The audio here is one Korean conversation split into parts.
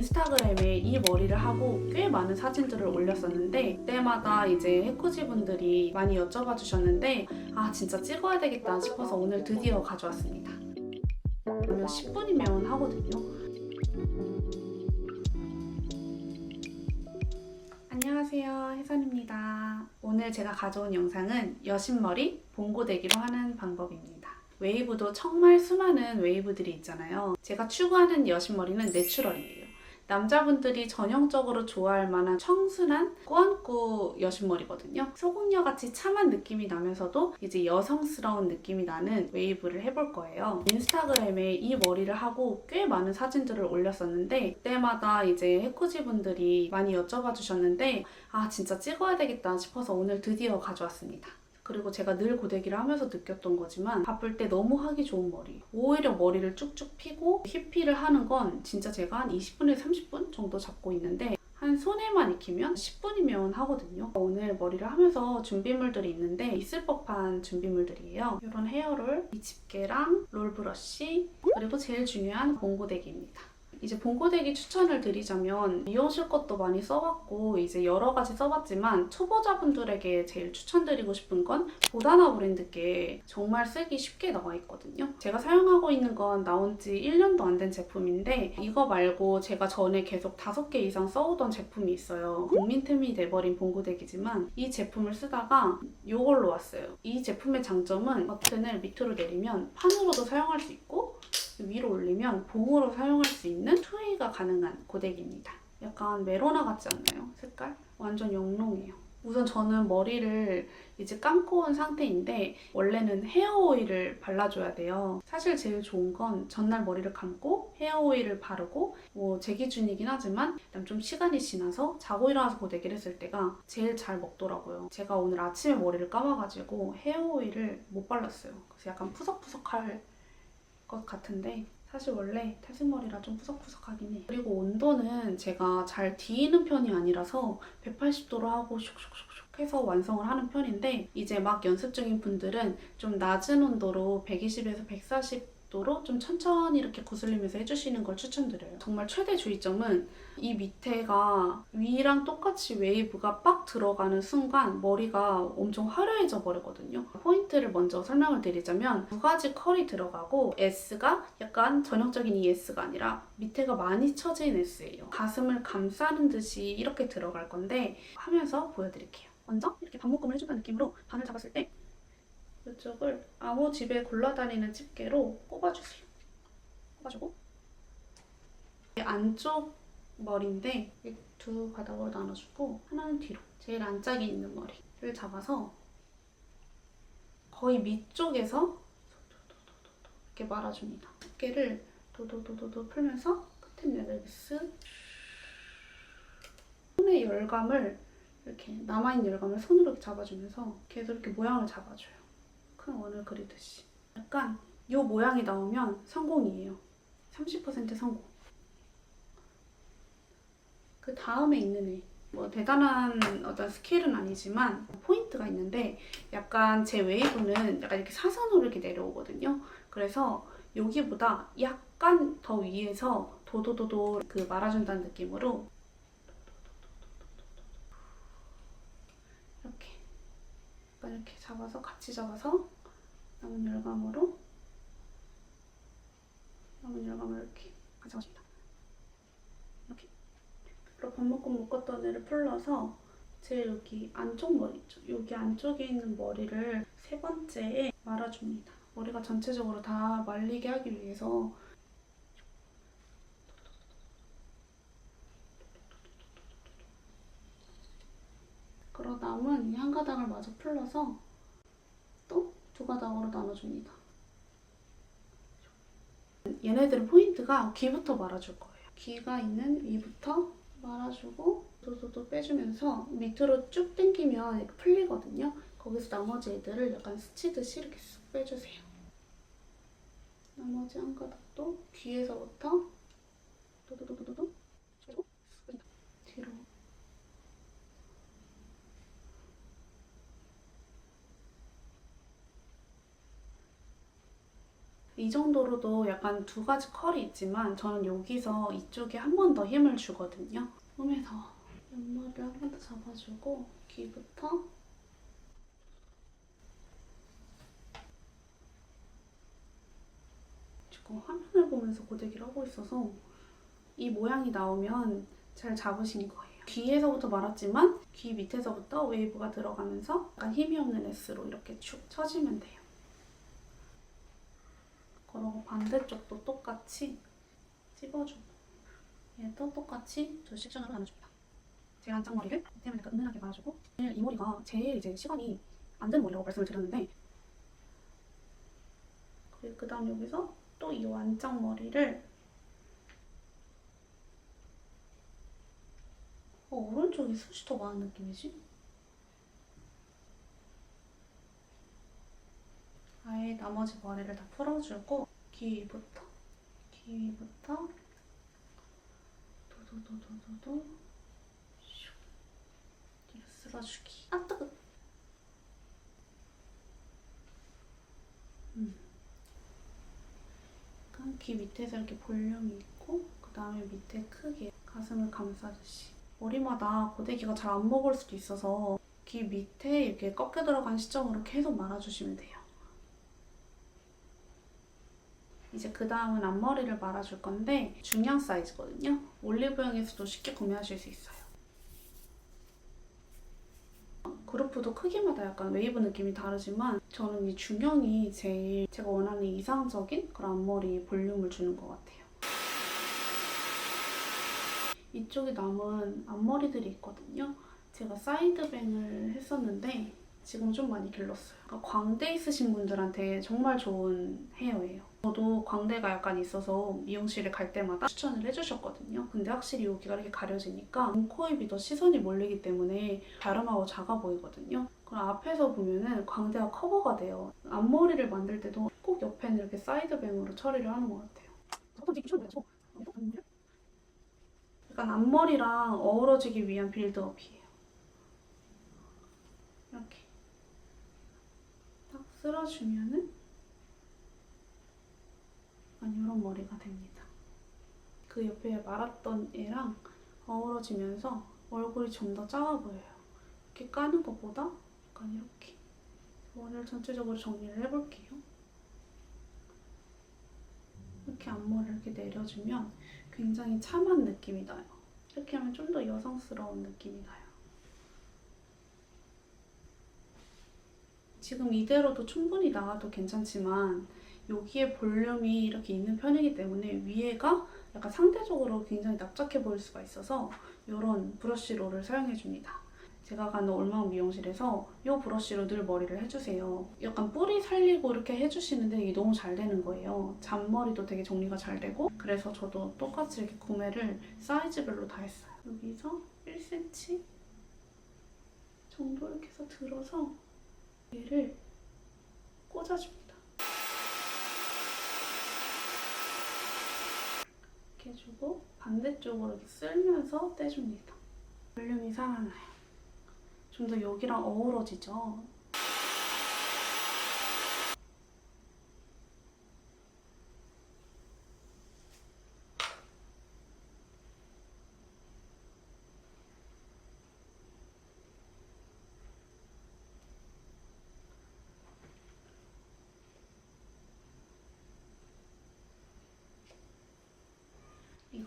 인스타그램에 이 머리를 하고 꽤 많은 사진들을 올렸었는데 그때마다 이제 해코지 분들이 많이 여쭤봐 주셨는데 아 진짜 찍어야 되겠다 싶어서 오늘 드디어 가져왔습니다. 그러면 10분이면 하거든요. 안녕하세요 혜선입니다. 오늘 제가 가져온 영상은 여신머리 봉고데기로 하는 방법입니다. 웨이브도 정말 수많은 웨이브들이 있잖아요. 제가 추구하는 여신머리는 내추럴이에요. 남자분들이 전형적으로 좋아할 만한 청순한 꾸안꾸 여신머리거든요. 소금녀 같이 참한 느낌이 나면서도 이제 여성스러운 느낌이 나는 웨이브를 해볼 거예요. 인스타그램에 이 머리를 하고 꽤 많은 사진들을 올렸었는데 그때마다 이제 해코지 분들이 많이 여쭤봐 주셨는데 아 진짜 찍어야 되겠다 싶어서 오늘 드디어 가져왔습니다. 그리고 제가 늘 고데기를 하면서 느꼈던 거지만 바쁠 때 너무 하기 좋은 머리. 오히려 머리를 쭉쭉 피고 힙피를 하는 건 진짜 제가 한 20분에서 30분 정도 잡고 있는데 한 손에만 익히면 10분이면 하거든요. 오늘 머리를 하면서 준비물들이 있는데 있을 법한 준비물들이에요. 이런 헤어롤, 이 집게랑 롤 브러쉬, 그리고 제일 중요한 봉고데기입니다. 이제 봉고데기 추천을 드리자면 미용실 것도 많이 써봤고 이제 여러 가지 써봤지만 초보자분들에게 제일 추천드리고 싶은 건 보다나 브랜드께 정말 쓰기 쉽게 나와 있거든요. 제가 사용하고 있는 건 나온 지 1년도 안 된 제품인데 이거 말고 제가 전에 계속 5개 이상 써오던 제품이 있어요. 국민템이 돼버린 봉고데기지만 이 제품을 쓰다가 이걸로 왔어요. 이 제품의 장점은 버튼을 밑으로 내리면 판으로도 사용할 수 있고 위로 올리면 봉으로 사용할 수 있는 투웨이가 가능한 고데기입니다. 약간 메로나 같지 않나요? 색깔? 완전 영롱해요. 우선 저는 머리를 이제 감고 온 상태인데 원래는 헤어 오일을 발라줘야 돼요. 사실 제일 좋은 건 전날 머리를 감고 헤어 오일을 바르고 뭐 제 기준이긴 하지만 좀 시간이 지나서 자고 일어나서 고데기를 했을 때가 제일 잘 먹더라고요. 제가 오늘 아침에 머리를 감아가지고 헤어 오일을 못 발랐어요. 그래서 약간 푸석푸석할 것 같은데 사실 원래 탈색머리라 좀 푸석푸석하긴 해. 그리고 온도는 제가 잘 뒤이는 편이 아니라서 180도로 하고 슉슉슉슉 해서 완성을 하는 편인데 이제 막 연습 중인 분들은 좀 낮은 온도로 120에서 140 도로 좀 천천히 이렇게 구슬리면서 해주시는 걸 추천드려요. 정말 최대 주의점은 이 밑에가 위랑 똑같이 웨이브가 빡 들어가는 순간 머리가 엄청 화려해져 버리거든요. 포인트를 먼저 설명을 드리자면 두 가지 컬이 들어가고 S가 약간 전형적인 이 S가 아니라 밑에가 많이 처진 S예요. 가슴을 감싸는 듯이 이렇게 들어갈 건데 하면서 보여드릴게요. 먼저 이렇게 반묶음을 해준다는 느낌으로 반을 잡았을 때 이쪽을 아무 집에 굴러다니는 집게로 꼽아주세요. 꼽아주고 안쪽 머리인데 이두 가닥으로 나눠주고 하나는 뒤로 제일 안짝에 있는 머리를 잡아서 거의 밑쪽에서 이렇게 말아줍니다. 집게를 도도도도도 풀면서 끝에 내를 쓱 손의 열감을 이렇게 남아있는 열감을 손으로 잡아주면서 계속 이렇게 모양을 잡아줘요. 큰 원을 그리듯이. 약간 이 모양이 나오면 성공이에요. 30% 성공. 그 다음에 있는 애. 뭐 대단한 어떤 스킬은 아니지만 포인트가 있는데 약간 제 웨이브는 약간 이렇게 사선으로 이렇게 내려오거든요. 그래서 여기보다 약간 더 위에서 도도도도 그 말아준다는 느낌으로 이렇게 약간 이렇게 잡아서 같이 잡아서 남은 열감으로 남은 열감을 이렇게 가져가줍니다. 이렇게 그리고 밥 먹고 묶었던 애를 풀러서 제 여기 안쪽 머리 있죠. 여기 안쪽에 있는 머리를 세 번째에 말아줍니다. 머리가 전체적으로 다 말리게 하기 위해서 그리고 남은 이 한 가닥을 마저 풀러서 또 두 가닥으로 나눠줍니다. 얘네들은 포인트가 귀부터 말아줄 거예요. 귀가 있는 위부터 말아주고 도도도 빼주면서 밑으로 쭉 당기면 풀리거든요. 거기서 나머지 애들을 약간 스치듯이 이렇게 쑥 빼주세요. 나머지 한 가닥도 귀에서부터 도도도도도 그리고 쑥 빼준다. 뒤로 이이 정도로도 약간 두 가지 컬이 있지만 저는 여기서 이쪽에 한 번 더 힘을 주거든요. 꿈에서 옆머리를 한 번 더 잡아주고 귀부터 지금 화면을 보면서 고데기를 하고 있어서 이 모양이 나오면 잘 잡으신 거예요. 귀에서부터 말았지만 귀 밑에서부터 웨이브가 들어가면서 약간 힘이 없는 S로 이렇게 축 쳐지면 돼요. 그리고 반대쪽도 똑같이 찝어주고 얘도 똑같이 두 섹션으로 나눠줍니다. 제가 한장머리를 밑에만 약간 은은하게 말아주고 오늘 이 머리가 제일 이제 시간이 안 되는 머리라고 말씀을 드렸는데 그리고 그 다음 여기서 또 이 완장머리를 어, 오른쪽이 숱이 더 많은 느낌이지? 아예 나머지 머리를 다 풀어주고 귀부터? 귀부터? 도도도도도도. 슉. 뒤로 쓸어주기. 아 뜨거. 음. 귀 밑에서 이렇게 볼륨이 있고 그 다음에 밑에 크게 가슴을 감싸듯이. 머리마다 고데기가 잘 안 먹을 수도 있어서 귀 밑에 이렇게 꺾여 들어간 시점으로 계속 말아주시면 돼요. 이제 그 다음은 앞머리를 말아줄 건데 중량 사이즈거든요. 올리브영에서도 쉽게 구매하실 수 있어요. 그루프도 크기마다 약간 웨이브 느낌이 다르지만 저는 이 중형이 제일 제가 원하는 이상적인 그런 앞머리 볼륨을 주는 것 같아요. 이쪽에 남은 앞머리들이 있거든요. 제가 사이드뱅을 했었는데 지금 좀 많이 길렀어요. 그러니까 광대 있으신 분들한테 정말 좋은 헤어예요. 저도 광대가 약간 있어서 미용실에 갈 때마다 추천을 해주셨거든요. 근데 확실히 여기가 이렇게 가려지니까 눈, 코, 입이 더 시선이 몰리기 때문에 갸름하고 작아 보이거든요. 그럼 앞에서 보면은 광대가 커버가 돼요. 앞머리를 만들 때도 꼭 옆에는 이렇게 사이드뱅으로 처리를 하는 것 같아요. 약간 앞머리랑 어우러지기 위한 빌드업이에요. 이렇게 딱 쓸어주면은 이런 머리가 됩니다. 그 옆에 말았던 애랑 어우러지면서 얼굴이 좀 더 작아 보여요. 이렇게 까는 것보다 약간 이렇게 머리를 전체적으로 정리를 해볼게요. 이렇게 앞머리를 이렇게 내려주면 굉장히 참한 느낌이 나요. 이렇게 하면 좀 더 여성스러운 느낌이 나요. 지금 이대로도 충분히 나와도 괜찮지만 여기에 볼륨이 이렇게 있는 편이기 때문에 위에가 약간 상대적으로 굉장히 납작해 보일 수가 있어서 이런 브러쉬로를 사용해 줍니다. 제가 가는 올마운 미용실에서 이 브러쉬로 늘 머리를 해주세요. 약간 뿌리 살리고 이렇게 해주시는데 이게 너무 잘 되는 거예요. 잔머리도 되게 정리가 잘 되고 그래서 저도 똑같이 이렇게 구매를 사이즈별로 다 했어요. 여기서 1cm 정도 이렇게 해서 들어서 얘를 꽂아줍니다. 이렇게 해주고 반대쪽으로 쓸면서 떼줍니다. 볼륨이 살아나요. 좀 더 여기랑 어우러지죠.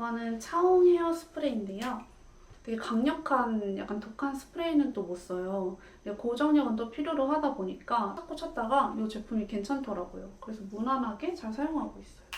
이거는 차홍 헤어 스프레이인데요. 되게 강력한 약간 독한 스프레이는 또 못 써요. 근데 고정력은 또 필요로 하다 보니까 찾고 찾다가 이 제품이 괜찮더라고요. 그래서 무난하게 잘 사용하고 있어요.